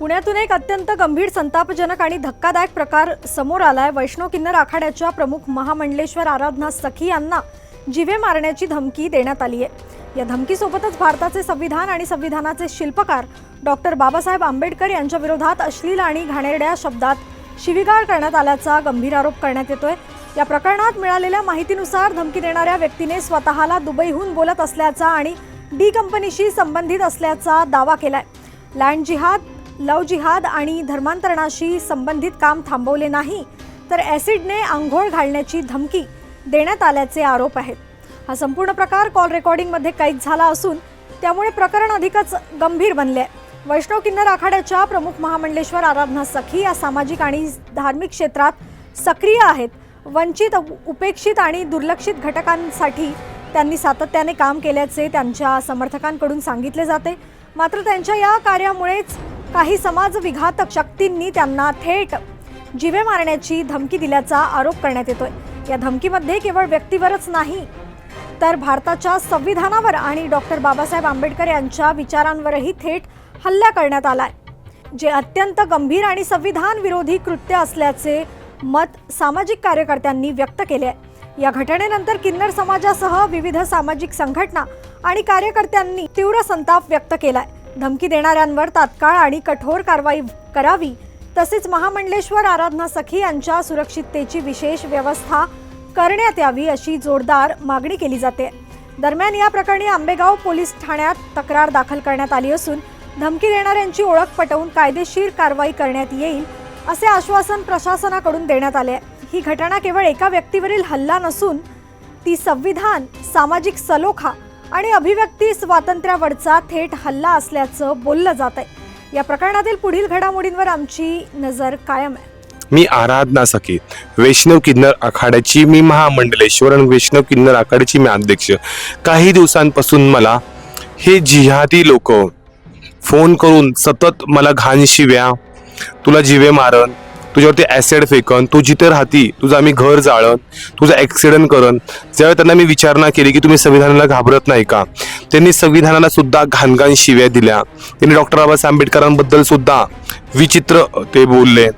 पुण्यातून एक अत्यंत गंभीर संतापजनक आणि धक्कादायक प्रकार समोर आलाय. वैष्णव किन्नर आखाड्याच्या प्रमुख महामंडलेश्वर आराधना सखी यांना जिवे मारण्याची धमकी देण्यात आली आहे. या धमकीसोबतच भारताचे संविधान आणि संविधानाचे शिल्पकार डॉक्टर बाबासाहेब आंबेडकर यांच्या विरोधात अश्लील आणि घाणेरड्या शब्दात शिवीगाळ करण्यात आल्याचा गंभीर आरोप करण्यात येतोय. या प्रकरणात मिळालेल्या माहितीनुसार धमकी देणाऱ्या व्यक्तीने स्वतःला दुबईहून बोलत असल्याचा आणि डी कंपनीशी संबंधित असल्याचा दावा केलाय. लँड जिहाद लव जिहाद आणि धर्मांतरणाशी संबंधित काम थांबवले नाही तर ॲसिडने आंघोळ घालण्याची धमकी देण्यात आल्याचे आरोप आहेत. हा संपूर्ण प्रकार कॉल रेकॉर्डिंगमध्ये कैद झाला असून त्यामुळे प्रकरण अधिकच गंभीर बनले आहे. वैष्णव किन्नर आखाड्याच्या प्रमुख महामंडलेश्वर आराधना सखी या सामाजिक आणि धार्मिक क्षेत्रात सक्रिय आहेत. वंचित उपेक्षित आणि दुर्लक्षित घटकांसाठी त्यांनी सातत्याने काम केल्याचे त्यांच्या समर्थकांकडून सांगितले जाते. मात्र त्यांच्या या कार्यामुळेच काही समाजविघातक शक्तींनी त्यांना थेट जिवे मारण्याची धमकी दिल्याचा आरोप करण्यात येतोय. या धमकीमध्ये केवळ व्यक्तीवरच नाही तर भारताच्या संविधानावर आणि डॉक्टर बाबासाहेब आंबेडकर यांच्या विचारांवरही थेट हल्ला करण्यात आलाय. जे अत्यंत गंभीर आणि संविधान विरोधी कृत्य असल्याचे मत सामाजिक कार्यकर्त्यांनी व्यक्त केले आहे. या घटनेनंतर किन्नर समाजासह विविध सामाजिक संघटना आणि कार्यकर्त्यांनी तीव्र संताप व्यक्त केलाय. धमकी देणाऱ्यांवर तात्काळ आणि कठोर कारवाई करावी तसेच महामंडलेश्वर आराधना सखी यांच्या सुरक्षिततेची विशेष व्यवस्था करण्यात यावी अशी जोरदार मागणी केली जाते. दरम्यान या प्रकरणी आंबेगाव पोलीस ठाण्यात तक्रार दाखल करण्यात आली असून धमकी देणाऱ्यांची ओळख पटवून कायदेशीर कारवाई करण्यात येईल असे आश्वासन प्रशासनाकडून देण्यात आले ही घटना केवळ एका व्यक्तीवरील हल्ला नसून ती संविधान सामाजिक सलोखा आणि अभिव्यक्ती स्वातंत्र्यावरचा थेट हल्ला असल्याचं बोललं जात आहे या प्रकरणातील पुढील घडामोडींवर आमची नजर कायम आहे. मी आराधना सखे वैष्णव किन्नर आखाड्याची मी महामंडलेश्वर आणि वैष्णव किन्नर आखाड्याची मी अध्यक्ष. काही दिवसांपासून मला हे जिहादी लोक फोन करून सतत मला घाण शिव्या तुला जिवे मारन तुझ्यावरती ॲसिड फेकन तू जिथे राहती तुझं आम्ही घर जाळन तुझं ॲक्सिडेंट करन. ज्यावेळी त्यांना मी विचारणा केली की तुम्ही संविधानाला घाबरत नाही का? त्यांनी संविधानाला सुद्धा घाणघाण शिव्या दिल्या. त्यांनी डॉक्टर बाबासाहेब आंबेडकरांबद्दल सुद्धा विचित्र ते बोलले.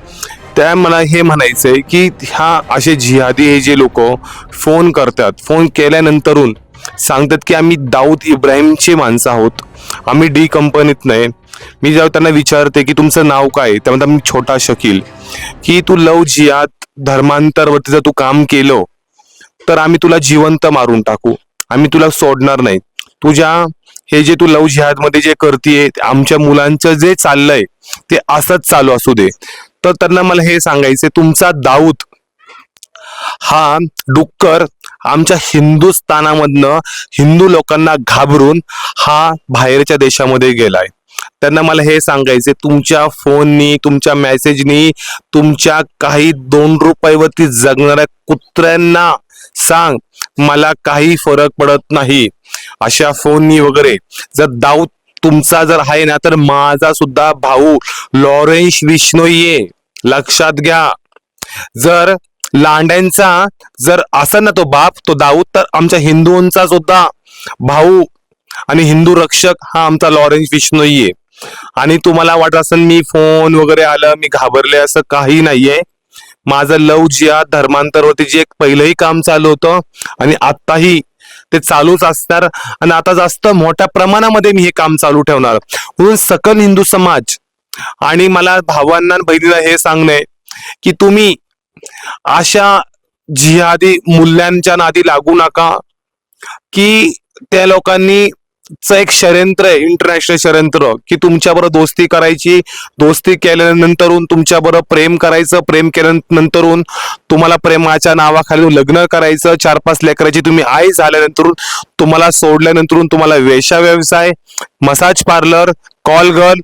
त्या मला हे म्हणायचंय की ह्या असे जिहादी हे जे लोक फोन करतात फोन केल्यानंतरून सांगतात की आम्ही दाऊद इब्राहिमचे माणसं आहोत. आम्ही डी कंपनीत नाही. मी जेव्हा त्यांना विचारते की तुमचं नाव काय त्यामध्ये म्हणतात मी छोटा शकील. की तू लव जियात धर्मांतरवरती जर तू काम केलं तर आम्ही तुला जिवंत मारून टाकू. आम्ही तुला सोडणार नाही. तुझ्या हे जे तू लव जिहादमध्ये जे करतीये आमच्या मुलांचं जे चाललंय ते असंच चालू असू दे. तर त्यांना मला हे सांगायचे तुमचा दाऊद हा डुक्कर आमच्या हिंदुस्थानामधनं हिंदू लोकांना घाबरून हा बाहेरच्या देशामध्ये गेलाय. त्यांना मला हे सांगायचे तुमच्या फोननी तुमच्या मेसेजनी तुमच्या काही दोन रुपयावरती जगणाऱ्या कुत्र्यांना सांग मला काही फरक पडत नाही. अशा फोननी वगैरे जर दाऊद तुमचा जर आहे ना तर माझा सुद्धा भाऊ लॉरेन्स विष्णोये लक्षात घ्या. जर लांड्यांचा जर असा ना तो बाप तो दाऊद तर आमच्या हिंदूंचा सुद्धा भाऊ आणि हिंदू रक्षक हा आमचा लॉरेन्स विष्णोई आणि तुम्हाला वाटत असेल मी फोन वगैरे आलं मी घाबरले असं काही नाहीये. माझं लव जिया धर्मांतरवरती जे एक पहिलंही काम चालू होतं आणि आत्ताही ते चालूच असणार. आणि आता जास्त मोठ्या प्रमाणामध्ये मी हे काम चालू ठेवणार. म्हणून सकल हिंदू समाज आणि मला भावांना आणि बहिणीला हे सांगणे की तुम्ही अशा जिहादी मूल्यांच्या नादी लागू नका की त्या लोकांनी च एक षडयंत्र आहे इंटरनॅशनल षडयंत्र की तुमच्याबरोबर दोस्ती करायची दोस्ती केल्यानंतरून तुमच्याबरोबर प्रेम करायचं प्रेम केल्यानंतरून तुम्हाला प्रेमाच्या नावाखाली लग्न करायचं चार पाच लेकराची तुम्ही आई झाल्यानंतरून तुम्हाला सोडल्यानंतरून तुम्हाला वेशा व्यवसाय मसाज पार्लर कॉल गर्ल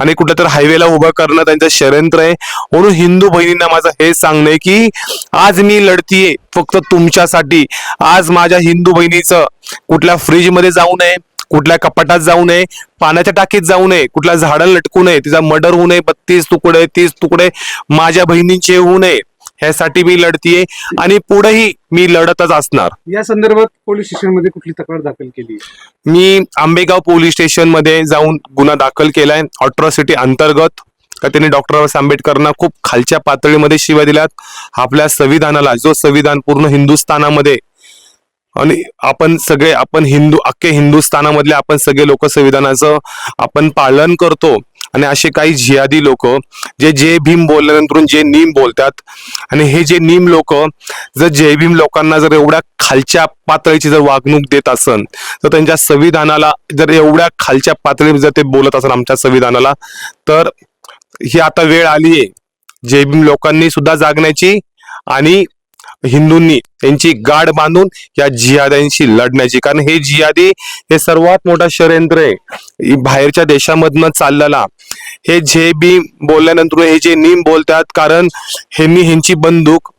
आणि कुठं तर हायवेला उभं करणं त्यांचं षडयंत्र आहे. म्हणून हिंदू बहिणींना माझं हे सांगणे की आज मी लढतीये फक्त तुमच्यासाठी. आज माझ्या हिंदू बहिणीचं कुठल्या फ्रीजमध्ये जाऊ नये कुठल्या कपाटात जाऊ नये पाण्याच्या टाकीत जाऊ नये कुठल्या झाडाला लटकू नये तिचा मर्डर होऊ नये बत्तीस तुकडे तीस तुकडे माझ्या बहिणींचे होऊ नये ह्यासाठी मी लढतीये आणि पुढेही मी लढतच असणार. या संदर्भात पोलीस स्टेशनमध्ये कुठली तक्रार दाखल केली? मी आंबेगाव पोलीस स्टेशनमध्ये जाऊन गुन्हा दाखल केलाय अट्रॉसिटी अंतर्गत. का त्यांनी डॉक्टर बाबासाहेब आंबेडकरांना खूप खालच्या पातळीमध्ये शिव्या दिल्यात. आपल्या संविधानाला जो संविधान पूर्ण हिंदुस्थानामध्ये आणि आपण सगळे आपण हिंदू अख्खे हिंदुस्थानामधले आपण सगळे लोक संविधानाचं आपण पालन करतो. आणि असे काही जिहादी लोक जे जय भीम बोलल्यानंतर जे नीम बोलतात आणि हे जे नीम लोक जर जय भीम लोकांना जर एवढ्या खालच्या पातळीची जर वागणूक देत असन तर त्यांच्या संविधानाला जर एवढ्या खालच्या पातळीवर जर ते बोलत असन आमच्या संविधानाला तर ही आता वेळ आली आहे जय भीम लोकांनी सुद्धा जागण्याची आणि हिंदूंनी त्यांची गाड बांधून या जिहाद्यांशी लढण्याची. कारण हे जिहादी हे सर्वात मोठा षडयंत्र आहे. बाहेरच्या देशामधनं चाललेला. हे जे बी बोलल्यानंतर हे जे नीम बोलतात कारण ह्यांनी ह्यांची बंदूक